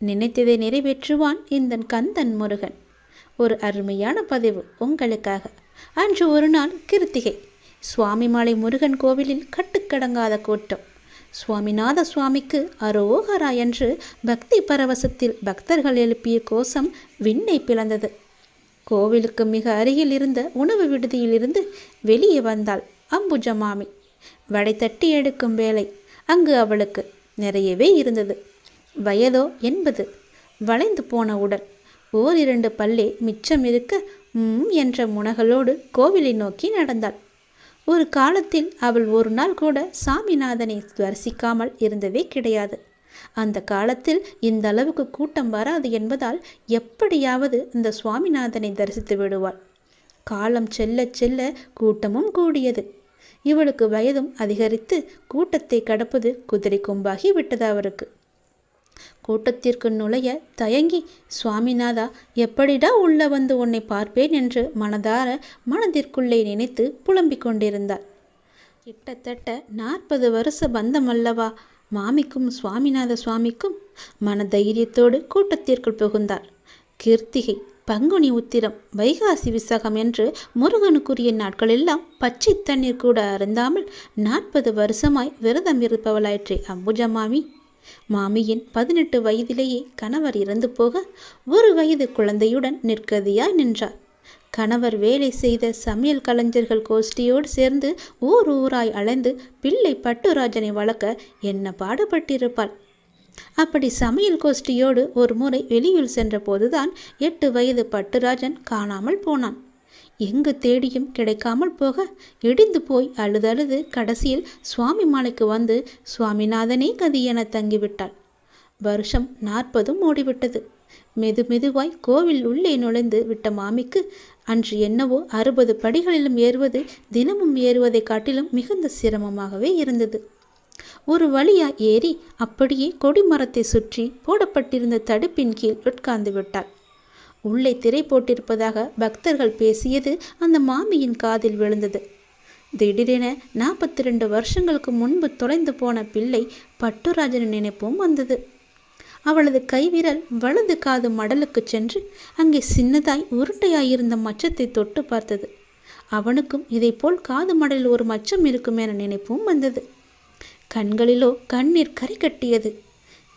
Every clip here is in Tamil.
நினைத்ததை நிறைவேற்றுவான் இந்த கந்தன் முருகன். ஒரு அருமையான பதிவு உங்களுக்காக. அன்று ஒரு நாள் கிருத்திகை. சுவாமிமலை முருகன் கோவிலில் கட்டுக்கடங்காத கூட்டம். சுவாமிநாத சுவாமிக்கு அரோகரா என்று பக்தி பரவசத்தில் பக்தர்கள் எழுப்பிய கோஷம் விண்ணை பிளந்தது. கோவிலுக்கு மிக அருகில் இருந்த உணவு விடுதியிலிருந்து வெளியே வந்தாள் அம்புஜமாமி வடை தட்டி எடுக்கும் வேலை அங்கு அவளுக்கு நிறையவே இருந்தது. வயதோ எண்பது வளைந்து போன உடல். ஓரிரண்டு பல்லே மிச்சம் இருக்க ம் என்ற முனகளோடு கோவிலை நோக்கி நடந்தாள். ஒரு காலத்தில் அவள் ஒரு நாள் கூட சாமிநாதனை தரிசிக்காமல் இருந்ததே கிடையாது. அந்த காலத்தில் இந்த அளவுக்கு கூட்டம் வராது என்பதால் எப்படியாவது இந்த சுவாமிநாதனை தரிசித்து விடுவாள். காலம் செல்ல செல்ல கூட்டமும் கூடியது. இவளுக்கு வயதும் அதிகரித்து கூட்டத்தை கடப்பது குதிரை கொம்பாகி விட்டது அவருக்கு. கூட்டத்திற்கு நுழைய தயங்கி சுவாமிநாதா எப்படிடா உள்ள வந்து உன்னை பார்ப்பேன்? என்று மனதார மனதிற்குள்ளே நினைத்து புலம்பிக் கொண்டிருந்தாள் கிட்டத்தட்ட நாற்பது வருஷ பந்தம் அல்லவா மாமிக்கும் சுவாமிநாத சுவாமிக்கும் மன தைரியத்தோடு கூட்டத்திற்குள் புகுந்தார். கீர்த்திகை பங்குனி உத்திரம் வைகாசி விசகம் என்று முருகனுக்குரிய நாட்களெல்லாம் பச்சை தண்ணீர் கூட அருந்தாமல் நாற்பது வருஷமாய் விரதம் இருப்பவளாயிற்றே அம்புஜா மாமி. மாமியின் பதினெட்டு வயதிலேயே கணவர் இறந்து போக ஒரு வயது குழந்தையுடன் நிற்கதியாய் நின்றார். கணவர் வேலை செய்த சமையல் கலைஞர்கள் கோஷ்டியோடு சேர்ந்து ஊர் ஊராய் அலைந்து பிள்ளை பட்டுராஜனை வளர்க்க என்ன பாடுபட்டிருப்பாள்? அப்படி சமையல் கோஷ்டியோடு ஒரு முறை வெளியில் சென்றபோதுதான் எட்டு வயது பட்டுராஜன் காணாமல் போனான். எங்கு தேடியும் கிடைக்காமல் போக இடிந்து போய் அழுதழுது கடைசியில் சுவாமி மாலைக்கு வந்து சுவாமிநாதனே கதி என தங்கிவிட்டாள். வருஷம் நாற்பதும் ஓடிவிட்டது. மெது மெதுவாய் கோவில் உள்ளே நுழைந்து விட்ட மாமிக்கு அன்று என்னவோ அறுபது படிகளிலும் ஏறுவது தினமும் ஏறுவதை காட்டிலும் மிகுந்த சிரமமாகவே இருந்தது. ஒரு வழியா ஏறி அப்படியே கொடிமரத்தை சுற்றி போடப்பட்டிருந்த தடுப்பின் கீழ் உட்கார்ந்து விட்டாள். உள்ளே திரை போட்டிருப்பதாக பக்தர்கள் பேசியது அந்த மாமியின் காதில் விழுந்தது. திடீரென நாற்பத்தி ரெண்டு வருஷங்களுக்கு முன்பு தொலைந்து போன பிள்ளை பட்டுராஜன் நினைப்பும் வந்தது. அவளது கைவிரல் வலது காது மடலுக்கு சென்று அங்கே சின்னதாய் உருட்டையாயிருந்த மச்சத்தை தொட்டு பார்த்தது. அவனுக்கும் இதைப்போல் காது மடலில் ஒரு மச்சம் இருக்கும் என நினைப்பும் வந்தது. கண்களிலோ கண்ணீர் கரை கட்டியது.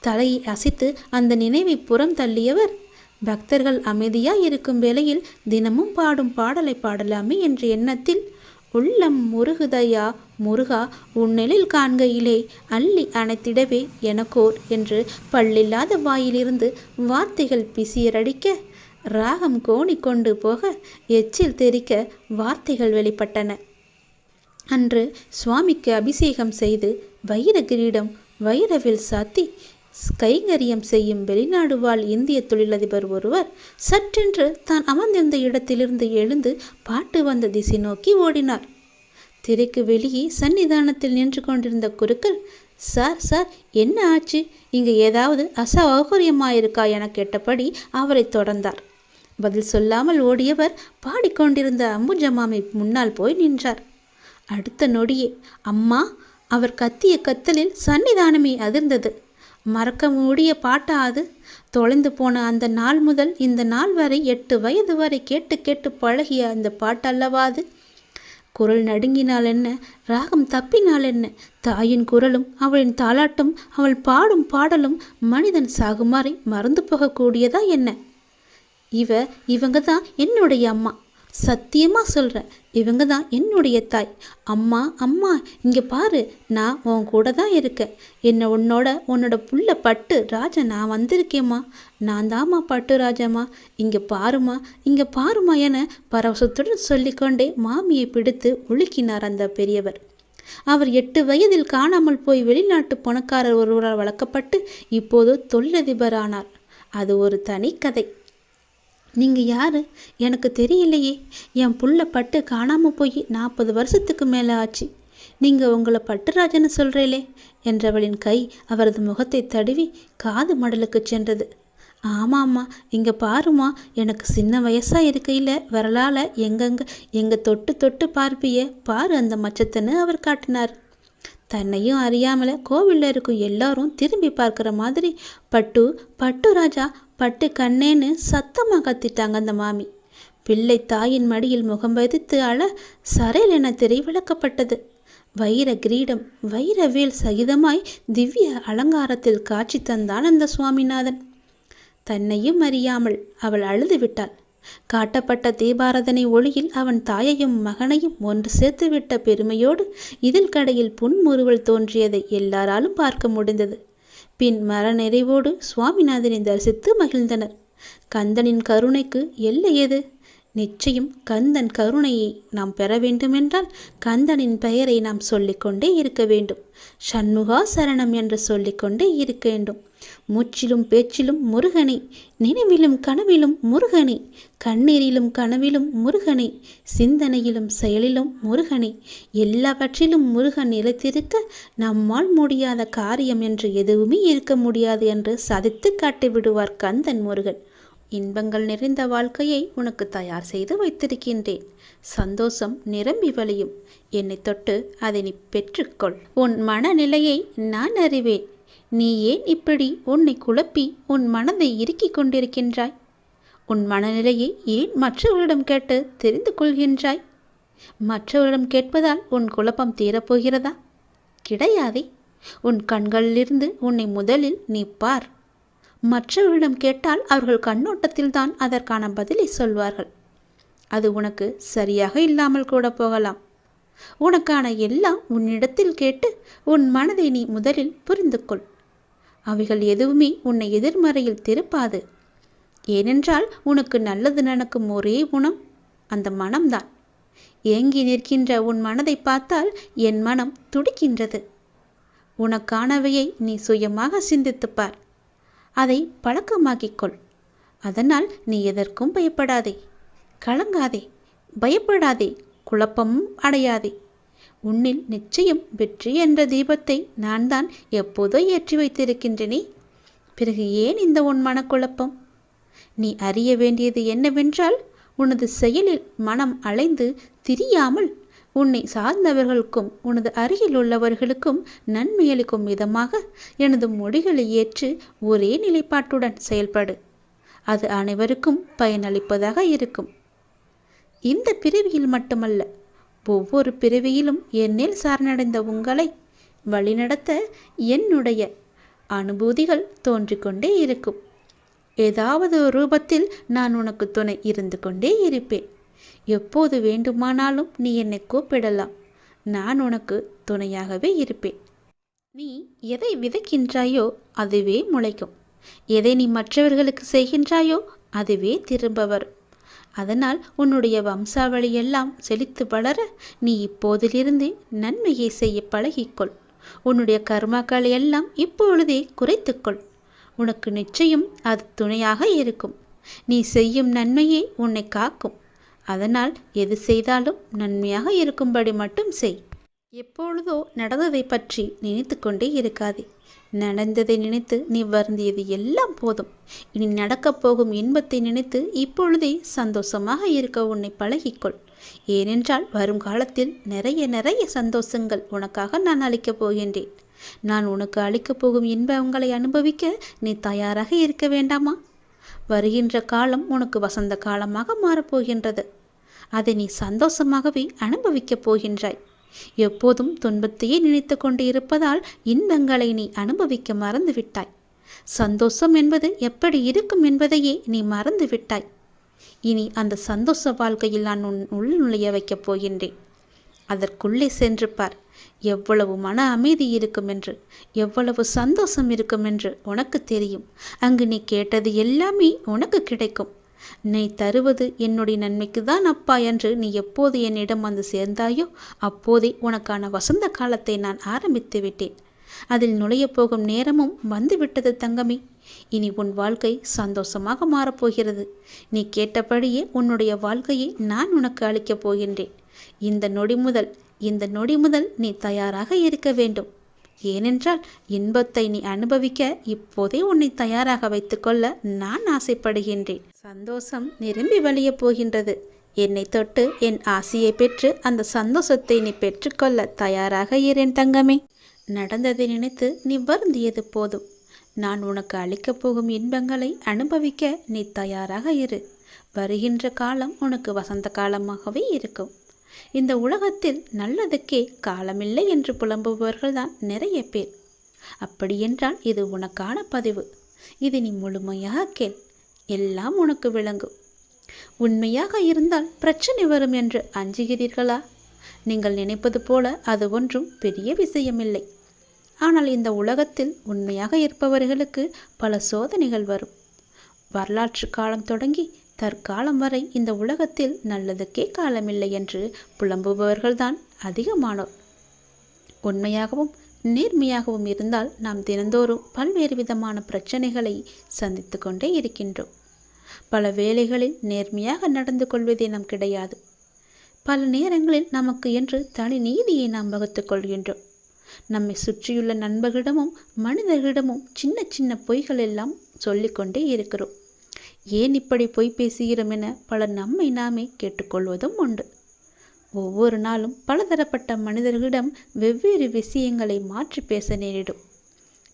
தலையை அசைத்து அந்த நினைவை புறம் தள்ளியவர் பக்தர்கள் அமைதியாக இருக்கும் வேளையில் தினமும் பாடும் பாடலை பாடலாமே என்ற எண்ணத்தில் உள்ளம் முருகுதையா முருகா உன்னெழில் காண்கையிலே அள்ளி அணைத்திடவே எனக்கோர் என்று பல்லில்லாத வாயிலிருந்து வார்த்தைகள் பிசியரடிக்க ராகம் கோணி கொண்டு போக எச்சில் தெரிக்க வார்த்தைகள் வெளிப்பட்டன. அன்று சுவாமிக்கு அபிஷேகம் செய்து வைர கிரீடம் வைரவில் சாத்தி கைங்கரியம் செய்யும் வெளிநாடு வாழ் இந்திய தொழிலதிபர் ஒருவர் சற்றென்று தான் அமர்ந்திருந்த இடத்திலிருந்து எழுந்து பாட்டு வந்த திசை நோக்கி ஓடினார். திரைக்கு வெளியே சன்னிதானத்தில் நின்று கொண்டிருந்த குருக்கள் சார் சார் என்ன ஆச்சு? இங்கு ஏதாவது அசௌகரியமாயிருக்கா? என கேட்டபடி அவரை தொடர்ந்தார். பதில் சொல்லாமல் ஓடியவர் பாடிக்கொண்டிருந்த அம்புஜமாமை முன்னால் போய் நின்றார். அடுத்த நொடியே அம்மா அவர் கத்திய கத்தலில் சன்னிதானமே அதிர்ந்தது. மறக்க முடிய பாட்டா அது? தொலைந்து போன அந்த நாள் முதல் இந்த நாள் வரை எட்டு வயது வரை கேட்டு கேட்டு பழகிய அந்த பாட்டல்லவா அது? குரல் நடுங்கினால் என்ன? ராகம் தப்பினால் என்ன? தாயின் குரலும் அவளின் தாளாட்டும் அவள் பாடும் பாடலும் மனிதன் சாகுமாறை மறந்து போகக்கூடியதா என்ன? இவ இவங்க தான் என்னுடைய அம்மா. சத்தியமாக சொல்கிறேன் இவங்க தான் என்னுடைய தாய். அம்மா அம்மா இங்கே பாரு நான் உன் கூட தான் இருக்கேன். என்னை உன்னோட உன்னோட புள்ள பட்டு ராஜா நான் வந்திருக்கேம்மா. நான் தாம்மா பட்டு ராஜாம்மா. இங்கே பாருமா இங்கே பாருமா என பரவசத்துடன் சொல்லிக்கொண்டே மாமியை பிடித்து உலுக்கினார் அந்த பெரியவர். அவர் எட்டு வயதில் காணாமல் போய் வெளிநாட்டு பணக்காரர் ஒருவரால் வளர்க்கப்பட்டு இப்போது தொழிலதிபரானார். அது ஒரு தனி கதை நீங்கள் யார்? எனக்கு தெரியலையே. என் புள்ள பட்டு காணாமல் போய் நாற்பது வருஷத்துக்கு மேலே ஆச்சு. நீங்கள் உங்களை பட்டுராஜன்னு சொல்கிறீங்களே என்றவளின் கை அவரது முகத்தை தடுவி காது மடலுக்கு சென்றது. ஆமாம்மா இங்கே பாருமா எனக்கு சின்ன வயசாக இருக்கையில் வரலால் எங்கெங்கே எங்கே தொட்டு தொட்டு பார்ப்பியே பாரு அந்த மச்சத்தன்னு அவர் காட்டினார். தன்னையும் அறியாமல கோவிலில் இருக்கும் எல்லாரும் திரும்பி பார்க்குற மாதிரி பட்டு பட்டு ராஜா பட்டு கண்ணேன்னு சத்தமாக கத்திட்டாங்க அந்த மாமி. பிள்ளை தாயின் மடியில் முகம் பதித்து அழ சரையில் என திரை விளக்கப்பட்டது. வைர கிரீடம் வைர வேல் சகிதமாய் திவ்ய அலங்காரத்தில் காட்சி தந்தான் அந்த சுவாமிநாதன். தன்னையும் அறியாமல் அவள் அழுது விட்டாள். காட்டப்பட்ட தீபாரதனை ஒளியில் அவன் தாயையும் மகனையும் ஒன்று சேர்த்துவிட்ட பெருமையோடு இதில் கடையில் புன்முறுவல் தோன்றியதை எல்லாராலும் பார்க்க முடிந்தது. பின் மரநிறைவோடு சுவாமிநாதனை தரிசித்து மகிழ்ந்தனர். கந்தனின் கருணைக்கு எல்லை எது? நிச்சயம் கந்தன் கருணையை நாம் பெற வேண்டுமென்றால் கந்தனின் பெயரை நாம் சொல்லிக்கொண்டே இருக்க வேண்டும். சண்முகா சரணம் என்று சொல்லிக்கொண்டே இருக்க வேண்டும். மூச்சிலும் பேச்சிலும் முருகனை நினைவிலும் கனவிலும் முருகனை கண்ணீரிலும் கனவிலும் முருகனை சிந்தனையிலும் செயலிலும் முருகனை எல்லாவற்றிலும் முருகன் நிலைத்திருக்க நம்மால் முடியாத காரியம் என்று எதுவுமே இருக்க முடியாது என்று சாதித்து காட்டி விடுவார் கந்தன் முருகன். இன்பங்கள் நிறைந்த வாழ்க்கையை உனக்கு தயார் செய்து வைத்திருக்கின்றேன். சந்தோஷம் நிரம்பி வழியும். என்னை தொட்டு அதை நீ பெற்றுக்கொள். உன் மனநிலையை நான் அறிவேன். நீ ஏன் இப்படி உன்னை குழப்பி உன் மனதை இறுக்கிக் கொண்டிருக்கின்றாய்? உன் மனநிலையை ஏன் மற்றவர்களிடம் கேட்டு தெரிந்து கொள்கின்றாய்? மற்றவரிடம் கேட்பதால் உன் குழப்பம் தீரப்போகிறதா? கிடையாதே. உன் கண்களிலிருந்து உன்னை முதலில் நீ பார். மற்றவர்களிடம் கேட்டால் அவர்கள் கண்ணோட்டத்தில்தான் அதற்கான பதிலை சொல்வார்கள். அது உனக்கு சரியாக இல்லாமல் கூட போகலாம். உனக்கான எல்லாம் உன்னிடத்தில் கேட்டு உன் மனதை நீ முதலில் புரிந்து கொள் அவைகள் எதுவுமே உன்னை எதிர்மறையில் திருப்பாது. ஏனென்றால் உனக்கு நல்லது நடக்கும் ஒரே குணம் அந்த மனம்தான். ஏங்கி நிற்கின்ற உன் மனதை பார்த்தால் என் மனம் துடிக்கின்றது. உனக்கானவையை நீ சுயமாக சிந்தித்துப்பார். அதை பழக்கமாக்கிக்கொள் அதனால் நீ எதற்கும் பயப்படாதே. கலங்காதே. பயப்படாதே. குழப்பமும் அடையாதே. உன்னில் நிச்சயம் வெற்றி என்ற தீபத்தை நான் தான் எப்போதோ ஏற்றி வைத்திருக்கின்றனே. பிறகு ஏன் இந்த உன் மனக்குழப்பம்? நீ அறிய வேண்டியது என்னவென்றால் உனது செயலில் மனம் அலைந்து திரியாமல் உன்னை சார்ந்தவர்களுக்கும் உனது அருகில் உள்ளவர்களுக்கும் நன்மையளிக்கும் விதமாக எனது மொழிகளை ஏற்று ஒரே நிலைப்பாட்டுடன் செயல்படு. அது அனைவருக்கும் பயனளிப்பதாக இருக்கும். இந்த பிரிவியில் மட்டுமல்ல ஒவ்வொரு பிறவியிலும் என்னில் சரணடைந்த உங்களை வழிநடத்த என்னுடைய அனுபூதிகள் தோன்றிக்கொண்டே இருக்கும். ஏதாவது ஒரு ரூபத்தில் நான் உனக்கு துணை இருந்து கொண்டே இருப்பேன். எப்போது வேண்டுமானாலும் நீ என்னை கூப்பிடலாம். நான் உனக்கு துணையாகவே இருப்பேன். நீ எதை விதைக்கின்றாயோ அதுவே முளைக்கும். எதை நீ மற்றவர்களுக்கு செய்கின்றாயோ அதுவே திரும்ப வரும். அதனால் உன்னுடைய வம்சாவளியெல்லாம் செழித்து வளர நீ இப்போதிலிருந்தே நன்மையை செய்ய பழகிக்கொள். உன்னுடைய கர்மாக்களை எல்லாம் இப்பொழுதே குறைத்துக்கொள். உனக்கு நிச்சயம் அது துணையாக இருக்கும். நீ செய்யும் நன்மையே உன்னை காக்கும். அதனால் எது செய்தாலும் நன்மையாக இருக்கும்படி மட்டும் செய். எப்பொழுதோ நடந்ததை பற்றி நினைத்து கொண்டே இருக்காதே. நடந்ததை நினைத்து நீ வருந்தியது எல்லாம் போதும். இனி நடக்கப் போகும் இன்பத்தை நினைத்து இப்பொழுதே சந்தோஷமாக இருக்க உன்னை பழகிக்கொள். ஏனென்றால் வரும் காலத்தில் நிறைய நிறைய சந்தோஷங்கள் உனக்காக நான் அளிக்கப் போகின்றேன். நான் உனக்கு அளிக்கப் போகும் இன்பங்களை அனுபவிக்க நீ தயாராக இருக்க வேண்டாமா? வருகின்ற காலம் உனக்கு வசந்த காலமாக மாறப்போகின்றது அதை நீ சந்தோஷமாகவே அனுபவிக்கப் போகின்றாய். எப்போதும் துன்பத்தையே நினைத்து கொண்டு இருப்பதால் இன்பங்களை நீ அனுபவிக்க மறந்துவிட்டாய். சந்தோஷம் என்பது எப்படி இருக்கும் என்பதையே நீ மறந்து விட்டாய் இனி அந்த சந்தோஷ வாழ்க்கையில் நான் உன் உள் நுழைய வைக்கப் போகின்றேன். அதற்குள்ளே சென்று பார். எவ்வளவு மன அமைதி இருக்கும் என்று எவ்வளவு சந்தோஷம் இருக்கும் என்று உனக்கு தெரியும். அங்கு நீ கேட்டது எல்லாமே உனக்கு கிடைக்கும். நீ தருவது என்னுடைய நன்மைக்கு தான் அப்பா என்று நீ எப்போது என்னிடம் வந்து சேர்ந்தாயோ அப்போதே உனக்கான வசந்த காலத்தை நான் ஆரம்பித்து விட்டேன். அதில் நுழையப் போகும் நேரமும் வந்துவிட்டது தங்கமே. இனி உன் வாழ்க்கை சந்தோஷமாக மாறப்போகிறது. நீ கேட்டபடியே உன்னுடைய வாழ்க்கையை நான் உனக்கு அளிக்கப் போகின்றேன். இந்த நொடி முதல் இந்த நொடி முதல் நீ தயாராக இருக்க வேண்டும். ஏனென்றால் இன்பத்தை நீ அனுபவிக்க இப்போதே உன்னை தயாராக வைத்துக்கொள்ள நான் ஆசைப்படுகின்றேன். சந்தோஷம் நிரம்பி வழியப் போகின்றது. என்னை தொட்டு என் ஆசையை பெற்று அந்த சந்தோஷத்தை நீ பெற்றுக்கொள்ள தயாராக இரேன் தங்கமே. நடந்ததை நினைத்து நீ வருந்தியது போதும். நான் உனக்கு அளிக்கப் போகும் இன்பங்களை அனுபவிக்க நீ தயாராக இரு. வருகின்ற காலம் உனக்கு வசந்த காலமாகவே இருக்கும். இந்த உலகத்தில் நல்லதுக்கே காலமில்லை என்று புலம்புபவர்கள்தான் நிறைய பேர். அப்படியென்றால் இது உனக்கான பதிவு. இது நீ முழுமையாக கேள். எல்லாம் உனக்கு விளங்கும். உண்மையாக இருந்தால் பிரச்சனை வரும் என்று அஞ்சுகிறீர்களா? நீங்கள் நினைப்பது போல அது ஒன்றும் பெரிய விஷயமில்லை. ஆனால் இந்த உலகத்தில் உண்மையாக இருப்பவர்களுக்கு பல சோதனைகள் வரும். வரலாற்று காலம் தொடங்கி தற்காலம் வரை இந்த உலகத்தில் நல்லதுக்கே காலமில்லை என்று புலம்புபவர்கள்தான் அதிகமானோர். உண்மையாகவும் நேர்மையாகவும் இருந்தால் நாம் தினந்தோறும் பல்வேறு விதமான பிரச்சனைகளை சந்தித்து கொண்டே இருக்கின்றோம். பல வேளைகளில் நேர்மையாக நடந்து கொள்வதே நம் கிடையாது. பல நேரங்களில் நமக்கு என்று தனி நீதியை நாம் வகுத்துக் கொள்கின்றோம். நம்மை சுற்றியுள்ள நண்பர்களிடமும் மனிதர்களிடமும் சின்ன சின்ன பொய்கள் எல்லாம் சொல்லிக்கொண்டே இருக்கிறோம். ஏன் இப்படி பொய் பேசுகிறோம் என பலர் நம்மை நாமே கேட்டுக்கொள்வதும் உண்டு. ஒவ்வொரு நாளும் பலதரப்பட்ட மனிதர்களிடம் வெவ்வேறு விஷயங்களை மாற்றி பேச நேரிடும்.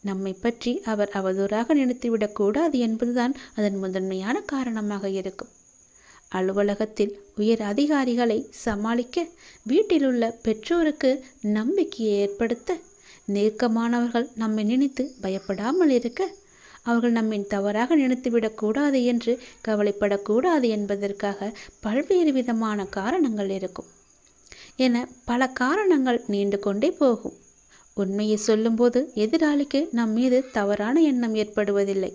நம்மை பற்றி அவர் அவதூறாக நினைத்துவிடக்கூடாது என்பதுதான் அதன் முதன்மையான காரணமாக இருக்கும். அலுவலகத்தில் உயர் அதிகாரிகளை சமாளிக்க வீட்டிலுள்ள பெற்றோருக்கு நம்பிக்கையை ஏற்படுத்த நெருக்கமானவர்கள் நம்மை நினைத்து பயப்படாமல் இருக்க அவர்கள் நம்மை தவறாக நினைத்துவிடக்கூடாது என்று கவலைப்படக்கூடாது என்பதற்காக பல்வேறு விதமான காரணங்கள் இருக்கும். என பல காரணங்கள் நீண்டு கொண்டே போகும். உண்மையை சொல்லும்போது எதிராளிக்கு நம் மீது தவறான எண்ணம் ஏற்படுவதில்லை.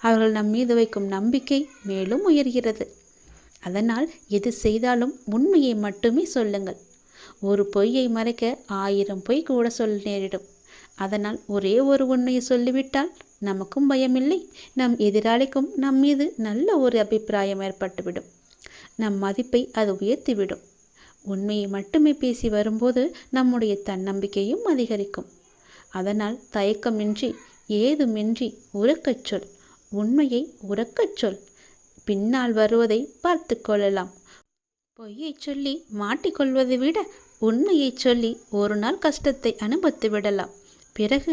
அவர்கள் நம் மீது வைக்கும் நம்பிக்கை மேலும் உயர்கிறது. அதனால் எது செய்தாலும் உண்மையை மட்டுமே சொல்லுங்கள். ஒரு பொய்யை மறைக்க ஆயிரம் பொய் கூட சொல்ல நேரிடும். அதனால் ஒரே ஒரு உண்மையை சொல்லிவிட்டால் நமக்கும் பயமில்லை நம் எதிராளிக்கும் நம் மீது நல்ல ஒரு அபிப்பிராயம் ஏற்பட்டுவிடும். நம் மதிப்பை அது உயர்த்திவிடும். உண்மையை மட்டுமே பேசி வரும்போது நம்முடைய தன்னம்பிக்கையும் அதிகரிக்கும். அதனால் தயக்கமின்றி ஏதுமின்றி உறக்கச் சொல். உண்மையை உறக்கச் சொல். பின்னால் வருவதை பார்த்து கொள்ளலாம். பொய்யை சொல்லி மாட்டிக்கொள்வதை விட உண்மையை சொல்லி ஒரு நாள் கஷ்டத்தை அனுபவித்து விடலாம். பிறகு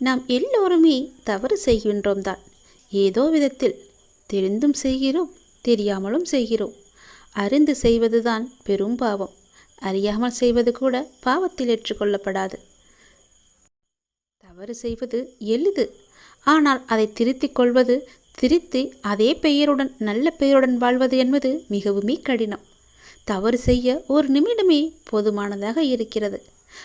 நாம் எல்லோருமே தவறு செய்கின்றோம் தான் ஏதோ விதத்தில் தெரிந்தும் செய்கிறோம் தெரியாமலும் செய்கிறோம். அறிந்து செய்வதுதான் பெரும் பாவம். அறியாமல் செய்வது கூட பாவத்தில் ஏற்றுக்கொள்ளப்படாது. தவறு செய்வது எளிது. ஆனால் அதை திருத்திக் கொள்வது திருத்தி அதே பெயருடன் நல்ல பெயருடன் வாழ்வது என்பது மிகவுமே கடினம். தவறு செய்ய ஒரு நிமிடமே போதுமானதாக இருக்கிறது.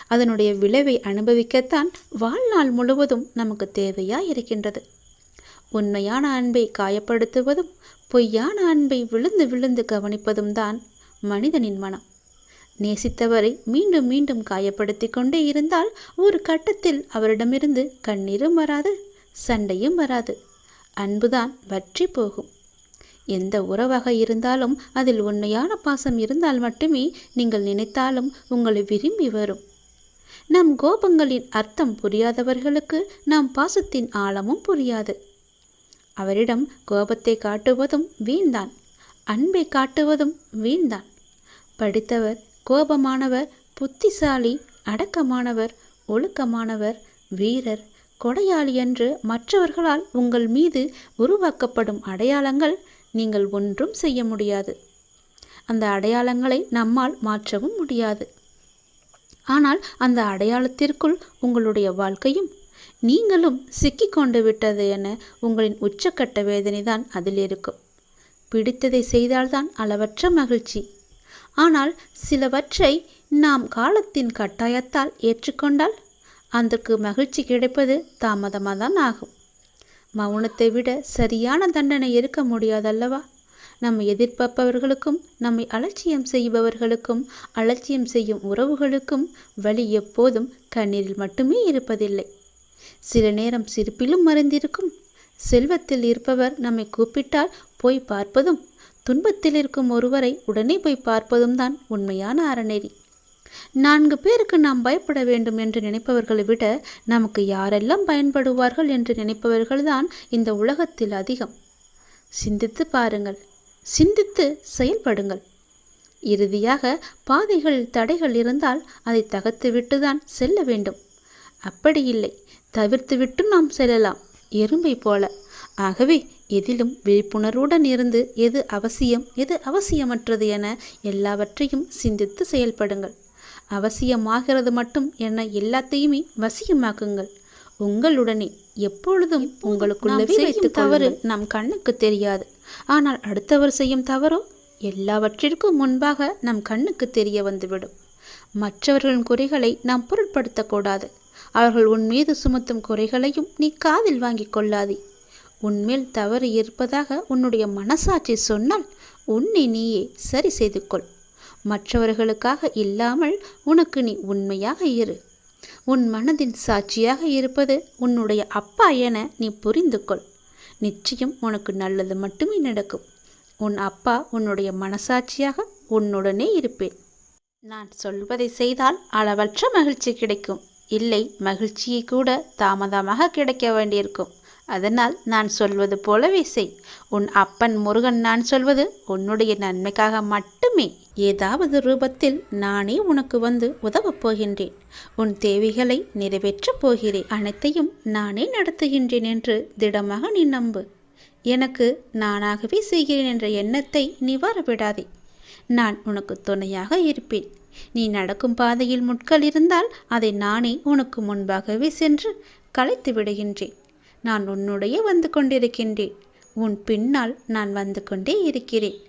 அதனுடைய விளைவை அனுபவிக்கத்தான் வாழ்நாள் முழுவதும் நமக்கு தேவையா இருக்கின்றது உண்மையான அன்பை காயப்படுத்துவதும் பொய்யான அன்பை விழுந்து விழுந்து கவனிப்பதும் தான் மனிதனின் மனம். நேசித்தவரை மீண்டும் மீண்டும் காயப்படுத்தி கொண்டே இருந்தால் ஒரு கட்டத்தில் அவரிடமிருந்து கண்ணீரும் வராது சண்டையும் வராது. அன்புதான் வற்றி போகும். எந்த உறவாக இருந்தாலும் அதில் உண்மையான பாசம் இருந்தால் மட்டுமே நீங்கள் நினைத்தாலும் உங்களை விரும்பி வரும். நம் கோபங்களின் அர்த்தம் புரியாதவர்களுக்கு நாம் பாசத்தின் ஆழமும் புரியாது. அவரிடம் கோபத்தை காட்டுவதும் வீண்தான் அன்பை காட்டுவதும் வீண்தான். படித்தவர் கோபமானவர் புத்திசாலி அடக்கமானவர் ஒழுக்கமானவர் வீரர் கொடையாளி என்று மற்றவர்களால் உங்கள் மீது உருவாக்கப்படும் அடையாளங்கள் நீங்கள் ஒன்றும் செய்ய முடியாது. அந்த அடையாளங்களை நம்மால் மாற்றவும் முடியாது. ஆனால் அந்த அடையாளத்திற்குள் உங்களுடைய வாழ்க்கையும் நீங்களும் சிக்கிக்கொண்டு விட்டது என உங்களின் உச்சக்கட்ட வேதனை தான் அதில் இருக்கும். பிடித்ததை செய்தால்தான் அளவற்ற மகிழ்ச்சி. ஆனால் சிலவற்றை நாம் காலத்தின் கட்டாயத்தால் ஏற்றுக்கொண்டால் அதற்கு மகிழ்ச்சி கிடைப்பது தாமதமாக தான் ஆகும். மௌனத்தை விட சரியான தண்டனை இருக்க முடியாதல்லவா? நம்ம எதிர்பார்ப்பவர்களுக்கும் நம்மை அலட்சியம் செய்பவர்களுக்கும் அலட்சியம் செய்யும் உறவுகளுக்கும் வழி எப்போதும் கண்ணீரில் மட்டுமே இருப்பதில்லை. சில நேரம் சிரிப்பிலும் மறைந்திருக்கும். செல்வத்தில் இருப்பவர் நம்மை கூப்பிட்டால் போய் பார்ப்பதும் துன்பத்தில் இருக்கும் ஒருவரை உடனே போய் பார்ப்பதும் தான் உண்மையான அறநெறி. நான்கு பேருக்கு நாம் பயப்பட வேண்டும் என்று நினைப்பவர்களை விட நமக்கு யாரெல்லாம் பயன்படுவார்கள் என்று நினைப்பவர்கள்தான் இந்த உலகத்தில் அதிகம். சிந்தித்து பாருங்கள். சிந்தித்து செயல்படுங்கள். இறுதியாக பாதைகளில் தடைகள் இருந்தால் அதை தகர்த்துவிட்டு தான் செல்ல வேண்டும். அப்படி இல்லை. தவிர்த்துவிட்டு நாம் செல்லலாம். எறும்பை போல. ஆகவே எதிலும் விழிப்புணர்வுடன் இருந்து எது அவசியம் எது அவசியமற்றது என எல்லாவற்றையும் சிந்தித்து செயல்படுங்கள். அவசியமாகிறது மட்டும் என எல்லாத்தையுமே வசியமாக்குங்கள். உங்களுடனே எப்பொழுதும் உங்களுக்குள்ளவே தவறு நம் கண்ணுக்கு தெரியாது. ஆனால் அடுத்தவர் செய்யும் தவறோ எல்லாவற்றிற்கும் முன்பாக நம் கண்ணுக்கு தெரிய வந்துவிடும். மற்றவர்களின் குறைகளை நாம் பொருட்படுத்தக்கூடாது. அவர்கள் உன் மீது சுமத்தும் குறைகளையும் நீ காதில் வாங்கிக் கொள்ளாதே. உன்மேல் தவறு இருப்பதாக உன்னுடைய மனசாட்சி சொன்னால் உன்னை நீயே சரி செய்து கொள் மற்றவர்களுக்காக இல்லாமல் உனக்கு நீ உண்மையாக இரு. உன் மனதின் சாட்சியாக இருப்பது உன்னுடைய அப்பா என நீ புரிந்து கொள் நிச்சயம் உனக்கு நல்லது மட்டுமே நடக்கும். உன் அப்பா உன்னுடைய மனசாட்சியாக உன்னுடனே இருப்பேன். நான் சொல்வதை செய்தால் அளவற்ற மகிழ்ச்சி கிடைக்கும். இல்லை மகிழ்ச்சியை கூட தாமதமாக கிடைக்க வேண்டியிருக்கும். அதனால் நான் சொல்வது போலவே செய். உன் அப்பன் முருகன் நான் சொல்வது உன்னுடைய நன்மைக்காக மட்டுமே. ஏதாவது ரூபத்தில் நானே உனக்கு வந்து உதவப் போகின்றேன். உன் தேவைகளை நிறைவேற்றப் போகிறேன் அனைத்தையும் நானே நடத்துகின்றேன் என்று திடமாக நீ நம்பு. எனக்கு நானாகவே செய்கிறேன் என்ற எண்ணத்தை நீ வரவிடாதே. நான் உனக்கு துணையாக இருப்பேன். நீ நடக்கும் பாதையில் முட்கள் இருந்தால் அதை நானே உனக்கு முன்பாகவே சென்று களைத்து விடுகின்றேன். நான் உன்னுடைய வந்து கொண்டிருக்கின்றேன். உன் பின்னால் நான் வந்து கொண்டே இருக்கிறேன்.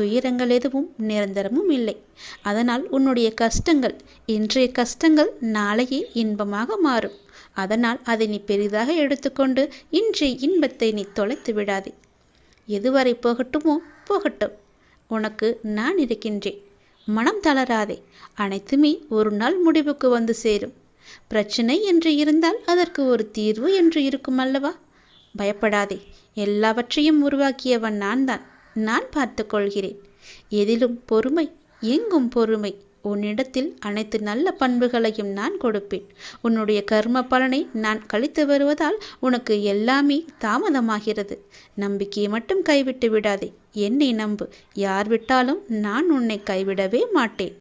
துயரங்கள் எதுவும் நிரந்தரமும் இல்லை. அதனால் உன்னுடைய கஷ்டங்கள் இன்றைய கஷ்டங்கள் நாளையே இன்பமாக மாறும். அதனால் அதை நீ பெரிதாக எடுத்துக்கொண்டு இன்றைய இன்பத்தை நீ தொலைத்து விடாதே. எதுவரை போகட்டுமோ போகட்டும். உனக்கு நான் இருக்கின்றேன். மனம் தளராதே. அனைத்துமே ஒரு நாள் முடிவுக்கு வந்து சேரும். பிரச்சனை என்று இருந்தால் அதற்கு ஒரு தீர்வு என்று இருக்கும் அல்லவா? பயப்படாதே. எல்லாவற்றையும் உருவாக்கியவன் நான் தான் நான் பார்த்து கொள்கிறேன் எதிலும் பொறுமை எங்கும் பொறுமை. உன்னிடத்தில் அனைத்து நல்ல பண்புகளையும் நான் கொடுப்பேன். உன்னுடைய கர்ம பலனை நான் கழித்து வருவதால் உனக்கு எல்லாமே தாமதமாகிறது. நம்பிக்கையை மட்டும் கைவிட்டு விடாதே. என்னை நம்பு. யார் விட்டாலும் நான் உன்னை கைவிடவே மாட்டேன்.